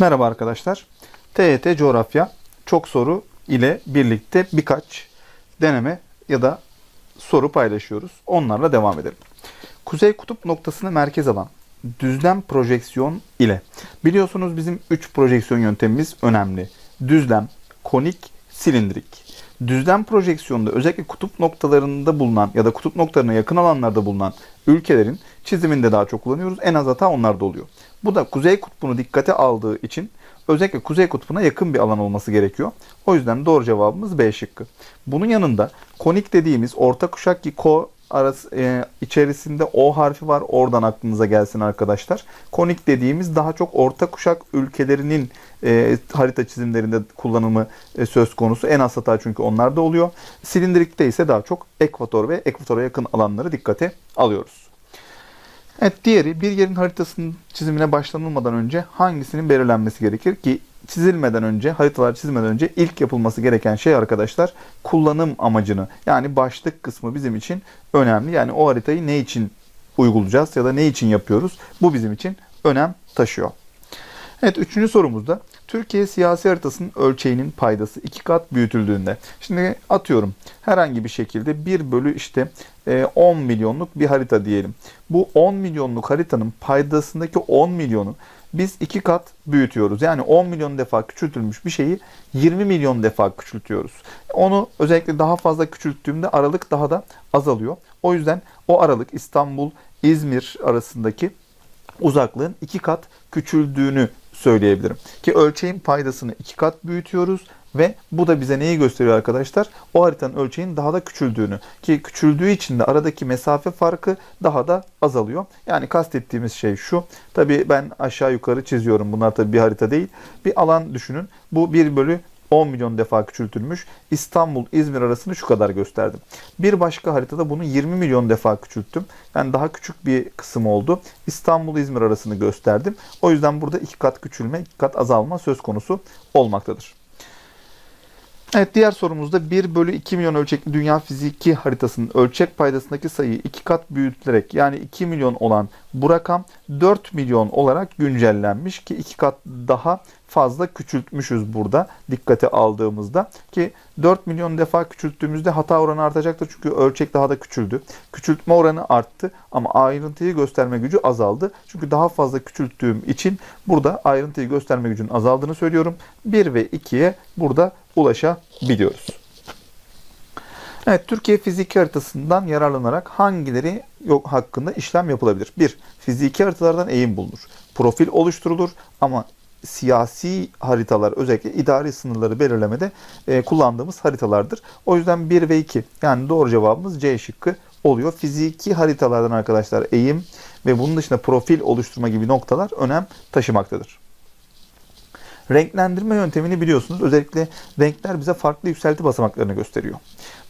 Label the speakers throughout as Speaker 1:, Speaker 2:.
Speaker 1: Merhaba arkadaşlar. TYT Coğrafya çok soru ile birlikte birkaç deneme ya da soru paylaşıyoruz. Onlarla devam edelim. Kuzey kutup noktasını merkez alan düzlem projeksiyon ile biliyorsunuz bizim 3 projeksiyon yöntemimiz önemli. Düzlem, konik, silindirik. Düzlem projeksiyonunda özellikle kutup noktalarında bulunan ya da kutup noktalarına yakın alanlarda bulunan ülkelerin çiziminde daha çok kullanıyoruz. En az hata onlarda oluyor. Bu da kuzey kutbunu dikkate aldığı için özellikle kuzey kutbuna yakın bir alan olması gerekiyor. O yüzden doğru cevabımız B şıkkı. Bunun yanında konik dediğimiz orta kuşak ki ko arası, e, içerisinde O harfi var. Oradan aklınıza gelsin arkadaşlar. Konik dediğimiz daha çok orta kuşak ülkelerinin e, harita çizimlerinde kullanımı e, söz konusu. En az hata çünkü onlarda oluyor. Silindirikte ise daha çok ekvator ve ekvatora yakın alanları dikkate alıyoruz. Evet diğeri bir yerin haritasının çizimine başlanılmadan önce hangisinin belirlenmesi gerekir ki çizilmeden önce haritalar çizilmeden önce ilk yapılması gereken şey arkadaşlar kullanım amacını yani başlık kısmı bizim için önemli. Yani o haritayı ne için uygulayacağız ya da ne için yapıyoruz bu bizim için önem taşıyor. Evet üçüncü sorumuzda Türkiye siyasi haritasının ölçeğinin paydası iki kat büyütüldüğünde. Şimdi atıyorum herhangi bir şekilde 1 bölü işte e, 10 milyonluk bir harita diyelim. Bu 10 milyonluk haritanın paydasındaki 10 milyonu biz iki kat büyütüyoruz. Yani 10 milyon defa küçültülmüş bir şeyi 20 milyon defa küçültüyoruz. Onu özellikle daha fazla küçülttüğümde aralık daha da azalıyor. O yüzden o aralık İstanbul, İzmir arasındaki uzaklığın iki kat küçüldüğünü söyleyebilirim. Ki ölçeğin paydasını iki kat büyütüyoruz ve bu da bize neyi gösteriyor arkadaşlar? O haritanın ölçeğin daha da küçüldüğünü. Ki küçüldüğü için de aradaki mesafe farkı daha da azalıyor. Yani kastettiğimiz şey şu. Tabii ben aşağı yukarı çiziyorum. Bunlar tabii bir harita değil. Bir alan düşünün. Bu 1 bölü 10 milyon defa küçültülmüş. İstanbul, İzmir arasını şu kadar gösterdim. Bir başka haritada bunu 20 milyon defa küçülttüm. Yani daha küçük bir kısım oldu. İstanbul, İzmir arasını gösterdim. O yüzden burada iki kat küçülme, iki kat azalma söz konusu olmaktadır. Evet diğer sorumuzda 1 bölü 2 milyon ölçekli dünya fiziki haritasının ölçek paydasındaki sayıyı iki kat büyütülerek yani 2 milyon olan bu rakam 4 milyon olarak güncellenmiş ki iki kat daha fazla küçültmüşüz burada dikkate aldığımızda ki 4 milyon defa küçülttüğümüzde hata oranı artacaktır çünkü ölçek daha da küçüldü. Küçültme oranı arttı ama ayrıntıyı gösterme gücü azaldı. Çünkü daha fazla küçülttüğüm için burada ayrıntıyı gösterme gücünün azaldığını söylüyorum. 1 ve 2'ye burada ulaşabiliyoruz. Evet, Türkiye fiziki haritasından yararlanarak hangileri yok hakkında işlem yapılabilir? 1. Fiziki haritalardan eğim bulunur. Profil oluşturulur ama siyasi haritalar özellikle idari sınırları belirlemede e, kullandığımız haritalardır. O yüzden 1 ve 2 yani doğru cevabımız C şıkkı oluyor. Fiziki haritalardan arkadaşlar eğim ve bunun dışında profil oluşturma gibi noktalar önem taşımaktadır. Renklendirme yöntemini biliyorsunuz. Özellikle renkler bize farklı yükselti basamaklarını gösteriyor.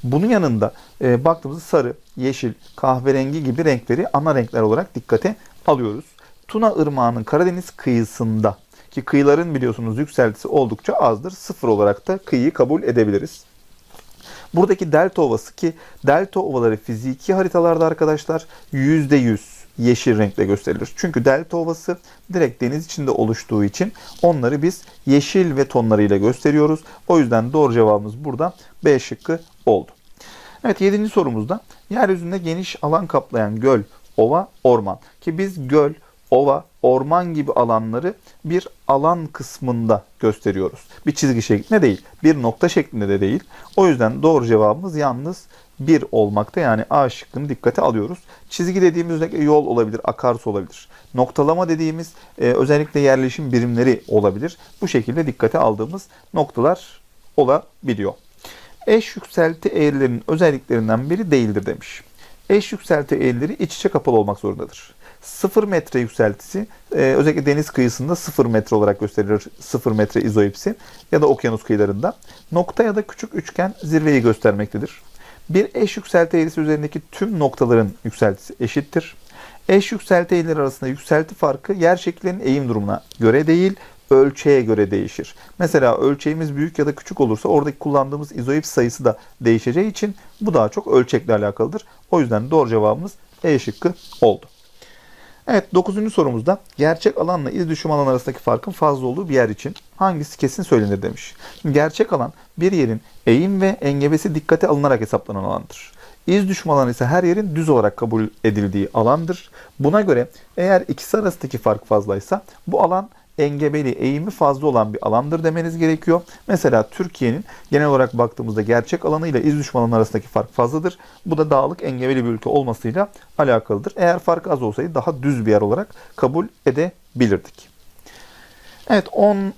Speaker 1: Bunun yanında e, baktığımızda sarı, yeşil, kahverengi gibi renkleri ana renkler olarak dikkate alıyoruz. Tuna Irmağı'nın Karadeniz kıyısında ki kıyıların biliyorsunuz yükseltisi oldukça azdır. Sıfır olarak da kıyıyı kabul edebiliriz. Buradaki delta ovası ki delta ovaları fiziki haritalarda arkadaşlar %100 yeşil renkle gösterilir. Çünkü delta ovası direkt deniz içinde oluştuğu için onları biz yeşil ve tonlarıyla gösteriyoruz. O yüzden doğru cevabımız burada B şıkkı oldu. Evet 7. sorumuzda yeryüzünde geniş alan kaplayan göl, ova, orman ki biz göl, ova, orman gibi alanları bir alan kısmında gösteriyoruz. Bir çizgi şeklinde değil, bir nokta şeklinde de değil. O yüzden doğru cevabımız yalnız 1 olmakta. Yani A şıkkını dikkate alıyoruz. Çizgi dediğimiz özellikle yol olabilir, akarsu olabilir. Noktalama dediğimiz e, özellikle yerleşim birimleri olabilir. Bu şekilde dikkate aldığımız noktalar olabiliyor. Eş yükselti eğrilerinin özelliklerinden biri değildir demiş. Eş yükselti eğrileri iç içe kapalı olmak zorundadır. 0 metre yükseltisi e, özellikle deniz kıyısında 0 metre olarak gösterilir. 0 metre izoipsi ya da okyanus kıyılarında. Nokta ya da küçük üçgen zirveyi göstermektedir. Bir eş yükselti eğrisi üzerindeki tüm noktaların yükseltisi eşittir. Eş yükselti eğrileri arasında yükselti farkı yer şekillerinin eğim durumuna göre değil, ölçeğe göre değişir. Mesela ölçeğimiz büyük ya da küçük olursa oradaki kullandığımız izoips sayısı da değişeceği için bu daha çok ölçekle alakalıdır. O yüzden doğru cevabımız E şıkkı oldu. Evet 9. sorumuzda gerçek alanla iz düşüm alan arasındaki farkın fazla olduğu bir yer için hangisi kesin söylenir demiş. Gerçek alan bir yerin eğim ve engebesi dikkate alınarak hesaplanan alandır. İz düşüm alanı ise her yerin düz olarak kabul edildiği alandır. Buna göre eğer ikisi arasındaki fark fazlaysa bu alan engebeli, eğimi fazla olan bir alandır demeniz gerekiyor. Mesela Türkiye'nin genel olarak baktığımızda gerçek alanı ile iz alanı arasındaki fark fazladır. Bu da dağlık, engebeli bir ülke olmasıyla alakalıdır. Eğer fark az olsaydı daha düz bir yer olarak kabul edebilirdik. Evet 10.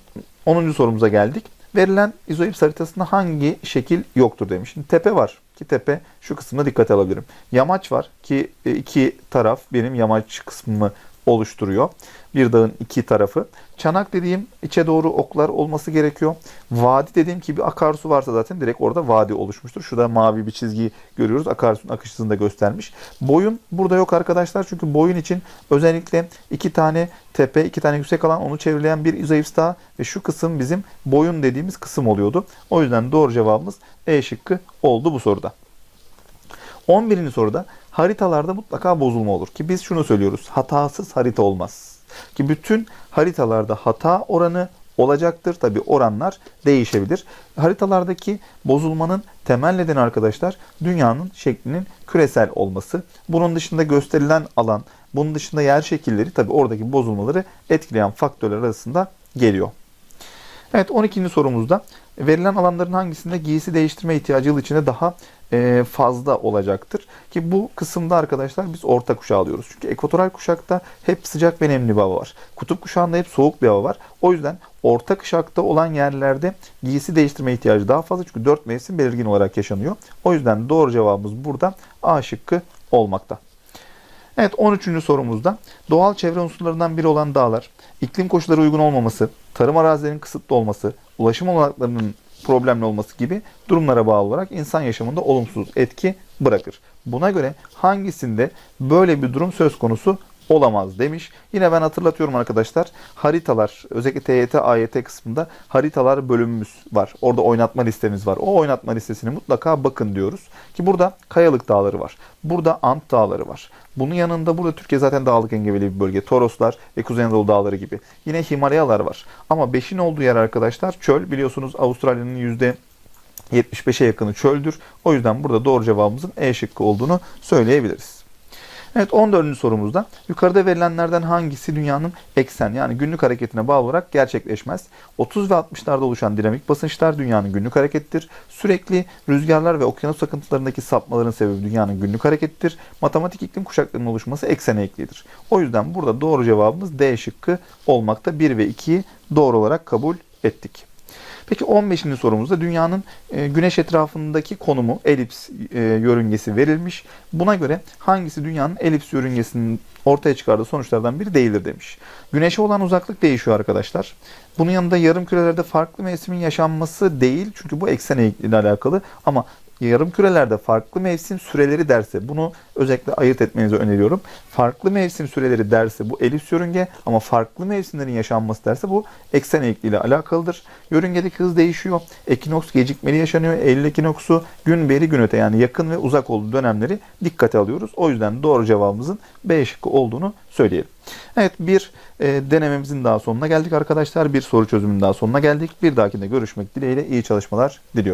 Speaker 1: 10. sorumuza geldik. Verilen izoips haritasında hangi şekil yoktur demiş. Şimdi tepe var ki tepe şu kısmına dikkate alabilirim. Yamaç var ki e, iki taraf benim yamaç kısmımı oluşturuyor. Bir dağın iki tarafı. Çanak dediğim içe doğru oklar olması gerekiyor. Vadi dediğim ki bir akarsu varsa zaten direkt orada vadi oluşmuştur. Şurada mavi bir çizgi görüyoruz. Akarsunun akış hızını da göstermiş. Boyun burada yok arkadaşlar. Çünkü boyun için özellikle iki tane tepe, iki tane yüksek alan onu çevreleyen bir izoips daha ve şu kısım bizim boyun dediğimiz kısım oluyordu. O yüzden doğru cevabımız E şıkkı oldu bu soruda. 11. soruda haritalarda mutlaka bozulma olur. Ki biz şunu söylüyoruz. Hatasız harita olmaz. Ki bütün haritalarda hata oranı olacaktır. Tabi oranlar değişebilir. Haritalardaki bozulmanın temel nedeni arkadaşlar dünyanın şeklinin küresel olması. Bunun dışında gösterilen alan, bunun dışında yer şekilleri tabi oradaki bozulmaları etkileyen faktörler arasında geliyor. Evet 12. sorumuzda verilen alanların hangisinde giysi değiştirme ihtiyacı yıl içinde daha e, fazla olacaktır. Ki bu kısımda arkadaşlar biz orta kuşağı alıyoruz. Çünkü ekvatoral kuşakta hep sıcak ve nemli bir hava var. Kutup kuşağında hep soğuk bir hava var. O yüzden orta kuşakta olan yerlerde giysi değiştirme ihtiyacı daha fazla. Çünkü 4 mevsim belirgin olarak yaşanıyor. O yüzden doğru cevabımız burada A şıkkı olmakta. Evet 13. sorumuzda doğal çevre unsurlarından biri olan dağlar, iklim koşulları uygun olmaması, tarım arazilerinin kısıtlı olması, ulaşım olanaklarının problemli olması gibi durumlara bağlı olarak insan yaşamında olumsuz etki bırakır. Buna göre hangisinde böyle bir durum söz konusu olamaz demiş. Yine ben hatırlatıyorum arkadaşlar. Haritalar özellikle TYT AYT kısmında haritalar bölümümüz var. Orada oynatma listemiz var. O oynatma listesine mutlaka bakın diyoruz. Ki burada Kayalık Dağları var. Burada Ant Dağları var. Bunun yanında burada Türkiye zaten dağlık engebeli bir bölge. Toroslar ve Kuzey Anadolu Dağları gibi. Yine Himalayalar var. Ama 5'in olduğu yer arkadaşlar çöl. Biliyorsunuz Avustralya'nın yüzde 75'e yakını çöldür. O yüzden burada doğru cevabımızın E şıkkı olduğunu söyleyebiliriz. Evet 14. sorumuzda yukarıda verilenlerden hangisi dünyanın eksen yani günlük hareketine bağlı olarak gerçekleşmez? 30 ve 60'larda oluşan dinamik basınçlar dünyanın günlük harekettir. Sürekli rüzgarlar ve okyanus akıntılarındaki sapmaların sebebi dünyanın günlük harekettir. Matematik iklim kuşaklarının oluşması eksene eklidir. O yüzden burada doğru cevabımız D şıkkı olmakta. 1 ve 2'yi doğru olarak kabul ettik. Peki 15. sorumuzda dünyanın e, güneş etrafındaki konumu elips e, yörüngesi verilmiş. Buna göre hangisi dünyanın elips yörüngesinin ortaya çıkardığı sonuçlardan biri değildir demiş. Güneşe olan uzaklık değişiyor arkadaşlar. Bunun yanında yarım kürelerde farklı mevsimin yaşanması değil. Çünkü bu eksen eğikliği ile alakalı. Ama yarım kürelerde farklı mevsim süreleri derse bunu özellikle ayırt etmenizi öneriyorum. Farklı mevsim süreleri derse bu elips yörünge ama farklı mevsimlerin yaşanması derse bu eksen eğikliği ile alakalıdır. Yörüngedeki hız değişiyor. Ekinoks gecikmeli yaşanıyor. Eylül ekinoksu gün beri gün öte yani yakın ve uzak olduğu dönemleri dikkate alıyoruz. O yüzden doğru cevabımızın B şıkkı olduğunu söyleyelim. Evet bir e, denememizin daha sonuna geldik arkadaşlar. Bir soru çözümünün daha sonuna geldik. Bir dahakinde görüşmek dileğiyle iyi çalışmalar diliyorum.